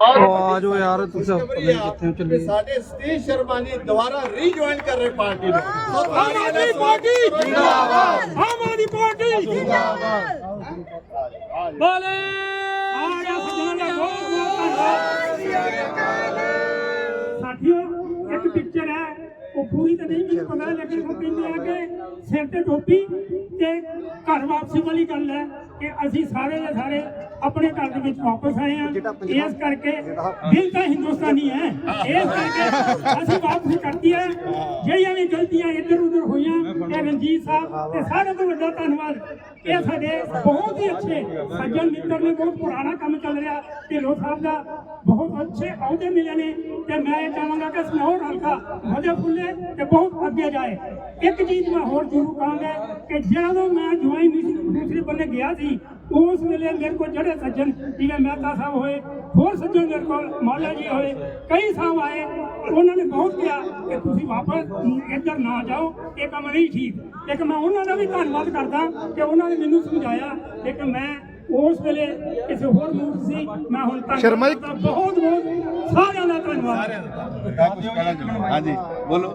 ਉਹ ਆ ਜਾਓ ਯਾਰ ਤੁਸੀਂ ਕਿੱਥੇ ਚੱਲੇ? ਸਾਡੇ ਸਤੀਸ਼ ਸ਼ਰਮਾ ਜੀ ਦੁਬਾਰਾ ਰੀਜੁਆਇਨ ਕਰ ਰਹੇ ਪਾਰਟੀ ਨੂੰ। ਆਮ ਆਦਮੀ ਪਾਰਟੀ! ਜਿੰਦਾਬਾਦ। ਆਮ ਆਦਮੀ ਪਾਰਟੀ! ਜਿੰਦਾਬਾਦ। ਬੋਲੇ! ਆ ਗਿਆ ਸੱਜਣਾ ਦਾ ਬਹੁਤ ਬਹੁਤ ਧੰਨਵਾਦ ਸਾਥੀਓ ਉਹ ਪੂਰੀ ਤਾਂ ਨਹੀਂ ਮੈਨੂੰ ਪਤਾ ਲੇਕਿਨ ਉਹ ਕਹਿੰਦੇ ਆ ਕਿ ਸਿਰ ਤੇ ਟੋਪੀ ਤੇ ਘਰ ਵਾਪਸੀ ਵਾਲੀ ਗੱਲ ਹੈ ਕਿ ਅਸੀਂ ਸਾਰੇ ਦੇ ਸਾਰੇ ਆਪਣੇ ਘਰ ਦੇ ਵਿੱਚ ਵਾਪਸ ਆਏ ਹਾਂ। ਇਸ ਕਰਕੇ ਦਿਲ ਤਾਂ ਹਿੰਦੁਸਤਾਨੀ ਹੈ। ਇਸ ਕਰਕੇ ਅਸੀਂ ਵਾਪਸੀ ਕਰਤੀ ਹੈ। ਜਿਹੜੀਆਂ ਵੀ ਗਲਤੀਆਂ ਇੱਧਰ ਉੱਧਰ ਹੋਈਆਂ ਇਹ ਰਣਜੀਤ ਸਾਹਿਬ ਤੇ ਸਾਰਿਆਂ ਤੋਂ ਵੱਡਾ ਧੰਨਵਾਦ। ਇਹ ਸਾਡੇ ਬਹੁਤ ਹੀ ਅੱਛੇ ਸੱਜਣ ਮਿੱਤਰ ਨੇ ਬਹੁਤ ਪੁਰਾਣਾ ਕੰਮ ਚੱਲ ਰਿਹਾ। ਢਿੱਲੋਂ ਸਾਹਿਬ ਦਾ ਬਹੁਤ ਅੱਛੇ ਅਹੁਦੇ ਮਿਲੇ ਨੇ ਤੇ ਮੈਂ ਇਹ ਚਾਹਾਂਗਾ ਕਿ ਸਨੌਰ ਹਲਕਾ ਵਧੇ ਫੁੱਲੇ ਤੇ ਬਹੁਤ ਅੱਗੇ ਜਾਏ। ਇੱਕ ਚੀਜ਼ ਮੈਂ ਹੋਰ ਜ਼ਰੂਰ ਕਹਾਂਗਾ ਕਿ ਜਦੋਂ ਮੈਂ ਜੁਆਇਨ ਦੂਸਰੇ ਬੰਨੇ ਗਿਆ ਸੀ ਉਸ ਵੇਲੇ ਮੇਰੇ ਕੋਲ ਜਿਹੜੇ ਸੱਜਣ ਜਿਵੇਂ ਮਹਿਤਾ ਸਾਹਿਬ ਹੋਏ ਹੋਰ ਸੱਜਣ ਮੇਰੇ ਕੋਲ ਮਾਲਾ ਜੀ ਹੋਏ ਕਈ ਸਾਹਿਬ ਆਏ ਉਹਨਾਂ ਨੇ ਬਹੁਤ ਕਿਹਾ ਕਿ ਤੁਸੀਂ ਵਾਪਸ ਇੱਧਰ ਨਾ ਜਾਓ ਇਹ ਕੰਮ ਨਹੀਂ ਠੀਕ। ਲੇਕਿਨ ਮੈਂ ਉਹਨਾਂ ਦਾ ਵੀ ਧੰਨਵਾਦ ਕਰਦਾ ਕਿ ਉਹਨਾਂ ਨੇ ਮੈਨੂੰ ਸਮਝਾਇਆ ਲੇਕਿਨ ਮੈਂ ਉਸ ਵੇਲੇ ਕਿਸੇ ਹੋਰ ਮੂਡ ਸੀ ਮੈਂ ਹੁਣ ਤੱਕ ਸ਼ਰਮਾ ਜੀ- ਬਹੁਤ ਬਹੁਤ ਸਾਰਿਆਂ ਦਾ ਧੰਨਵਾਦ। ਹਾਂਜੀ ਬੋਲੋ।